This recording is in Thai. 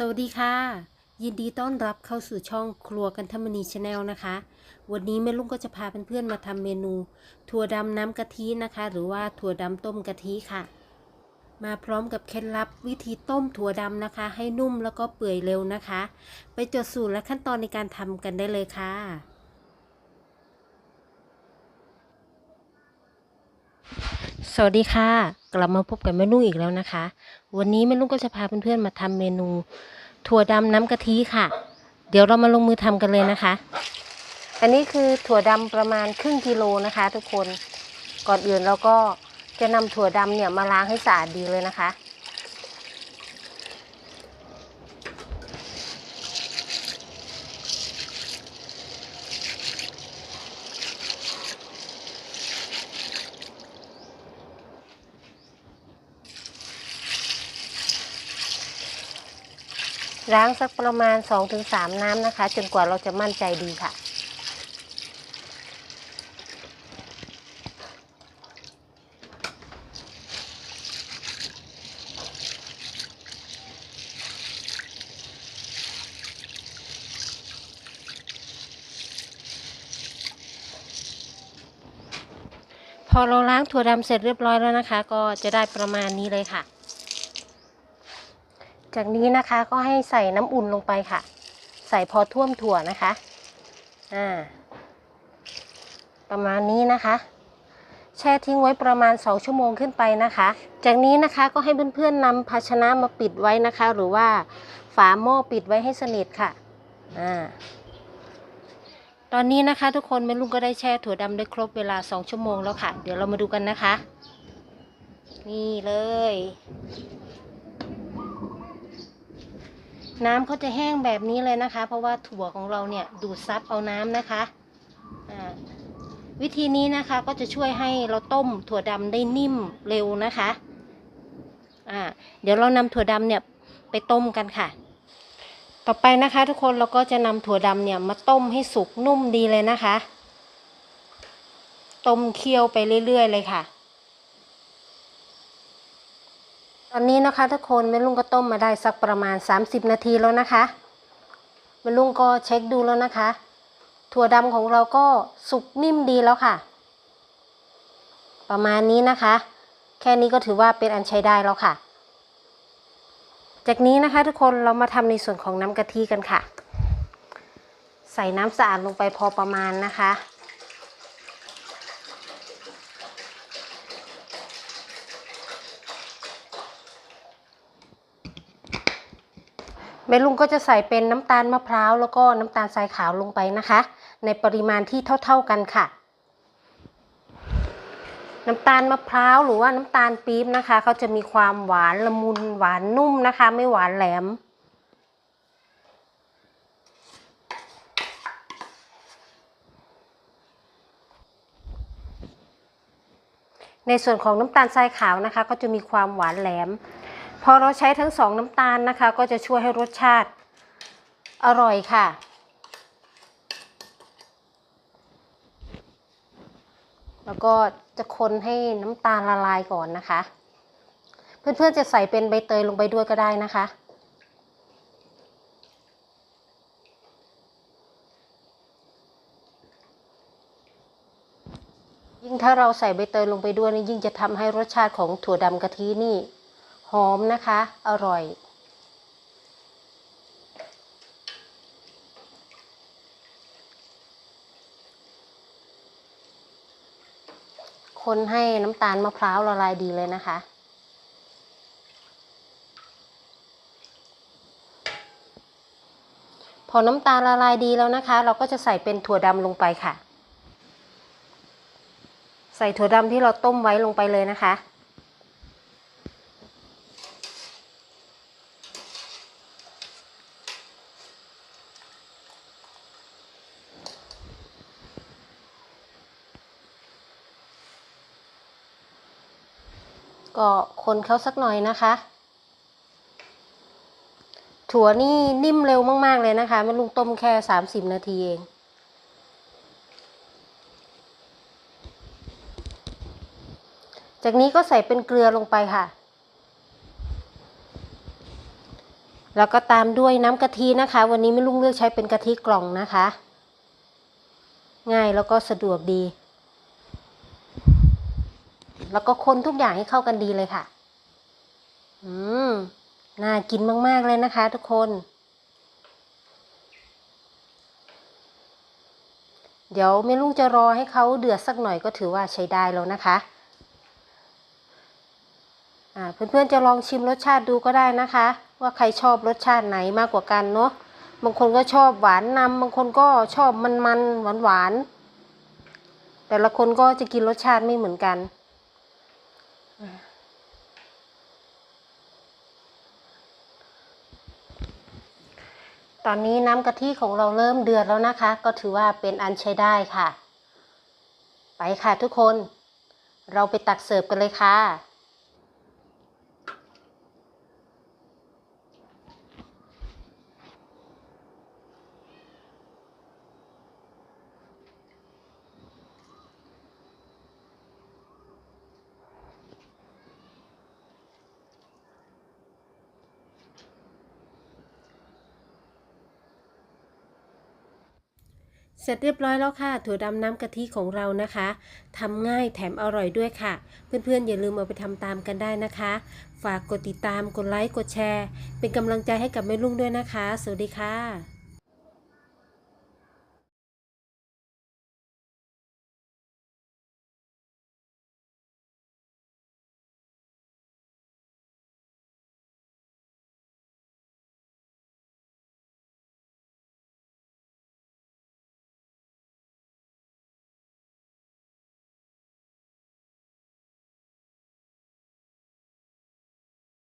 สวัสดีค่ะ ยินดีต้อนรับเข้าสู่ช่องครัวกันธรรมนีชาแนลนะคะ วันนี้แม่ลุงก็จะพาเพื่อนๆมาทำเมนู ถั่วดำน้ำกะทินะคะ หรือว่าถั่วดำต้มกะทิค่ะ มาพร้อมกับเคล็ดลับวิธีต้มถั่วดำนะคะ ให้นุ่มแล้วก็เปื่อยเร็วนะคะ ไปจดสูตรและขั้นตอนในการทำกันได้เลยค่ะสวัสดีค่ะ กลับมาพบกับแม่นุ่งอีกแล้วนะคะ วันนี้แม่นุ่งก็จะพาเพื่อนๆมาทำเมนู ถั่วดำน้ำกะทิค่ะ เดี๋ยวเรามาลงมือทำกันเลยนะคะ อันนี้คือถั่วดำประมาณครึ่งกิโลนะคะ ทุกคน ก่อนอื่นเราก็จะนำถั่วดำเนี่ยมาล้างให้สะอาดดีเลยนะคะ ล้างสักประมาณ 2-3 น้ำนะคะ จนกว่าเราจะมั่นใจดีค่ะ พอเราล้างถั่วดำเสร็จเรียบร้อยแล้วนะคะ ก็จะได้ประมาณนี้เลยค่ะ จากนี้นะคะก็ให้ใส่น้ำอุ่นลงไปค่ะ ใส่พอท่วมถั่วนะคะอ่าประมาณนี้นะคะ แช่ทิ้งไว้ประมาณ 2 ชั่วโมงขึ้นไปนะคะ จากนี้นะคะก็ให้เพื่อนๆนำภาชนะมาปิดไว้นะคะ หรือว่าฝาหม้อปิดไว้ให้สนิทค่ะอ่าตอนนี้นะคะ ทุกคนแม่ลุงก็ได้แช่ถั่วดำได้ครบเวลา 2 ชั่วโมงแล้วค่ะ เดี๋ยวเรามาดูกันนะคะ นี่เลย น้ำเขาจะแห้งแบบนี้เลยนะคะ เพราะว่าถั่วของเราเนี่ยดูดซับเอาน้ำนะคะวิธีนี้นะคะก็จะช่วยให้เราต้มถั่วดำได้นิ่มเร็วนะคะอ่าเดี๋ยวเรานำถั่วดำเนี่ยไปต้มกันค่ะ ต่อไปนะคะทุกคนเราก็จะนำถั่วดำเนี่ยมาต้มให้สุกนุ่มดีเลยนะคะ ต้มเคี่ยวไปเรื่อยๆเลยค่ะ ต อนนี้นะคะทุกคนแม่ลุงก็ต้มมาได้สักประมาณ 30 นาทีแล้วนะคะแม่ลุงก็เช็คดูแล้วนะคะ ถั่วดำของเราก็สุกนิ่มดีแล้วค่ะ ประมาณนี้นะคะ แค่นี้ก็ถือว่าเป็นอันใช้ได้แล้วค่ะ จากนี้นะคะทุกคนเรามาทำในส่วนของน้ำกะทิกันค่ะ ใส่น้ำสะอาดลงไปพอประมาณนะคะ แม่ลุงก็จะใส่เป็นน้ำตาลมะพร้าวแล้วก็น้ำตาลทรายขาวลงไปนะคะ ในปริมาณที่เท่า ๆกันค่ะ น้ำตาลมะพร้าวหรือว่าน้ำตาลปี๊บนะคะเขาจะมีความหวานละมุนหวานนุ่มนะคะ ไม่หวานแหลมในส่วนของน้ำตาลทรายขาวนะคะ ก็จะมีความหวานแหลม พอเราใช้ทั้งสองน้ำตาลนะคะ ก็จะช่วยให้รสชาติอร่อยค่ะ แล้วก็จะคนให้น้ำตาลละลายก่อนนะคะ เพื่อนๆจะใส่เป็นใบเตยลงไปด้วยก็ได้นะคะยิ่งถ้าเราใส่ใบเตยลงไปด้วยนี่ยิ่งจะทำให้รสชาติของถั่วดำกะทินี่ หอมนะคะ อร่อย คนให้น้ำตาลมะพร้าวละลายดีเลยนะคะ พอน้ำตาลละลายดีแล้วนะคะ เราก็จะใส่เป็นถั่วดำลงไปค่ะ ใส่ถั่วดำที่เราต้มไว้ลงไปเลยนะคะ ก็คนเขาสักหน่อยนะคะ ถั่วนี่นิ่มเร็วมากๆเลยนะคะแม่ลุงต้มแค่ 30 นาทีเองจากนี้ก็ใส่เป็นเกลือลงไปค่ะ แล้วก็ตามด้วยน้ำกะทินะคะ วันนี้ไม่ลุงเลือกใช้เป็นกะทิกล่องนะคะ ง่ายแล้วก็สะดวกดี แล้วก็คนทุกอย่างให้เข้ากันดีเลยค่ะ อืม น่ากินมากๆเลยนะคะทุกคน เดี๋ยวแม่ลุงจะรอให้เขาเดือดสักหน่อยก็ถือว่าใช้ได้แล้วนะคะอ่าเพื่อนๆจะลองชิมรสชาติดูก็ได้นะคะ ว่าใครชอบรสชาติไหนมากกว่ากันเนาะบางคนก็ชอบหวานนำบางคนก็ชอบมันๆหวานๆแต่ละคนก็จะกินรสชาติไม่เหมือนกัน ตอนนี้น้ำกะทิของเราเริ่มเดือดแล้วนะคะ ก็ถือว่าเป็นอันใช้ได้ค่ะ ไปค่ะทุกคน เราไปตักเสิร์ฟกันเลยค่ะ เสร็จเรียบร้อยแล้วค่ะ ถั่วดำน้ำกะทิของเรานะคะทำง่ายแถมอร่อยด้วยค่ะ เพื่อนๆ อย่าลืมเอาไปทำตามกันได้นะคะ ฝากกดติดตาม กดไลค์ กดแชร์ เป็นกำลังใจให้กับแม่ลุงด้วยนะคะ สวัสดีค่ะ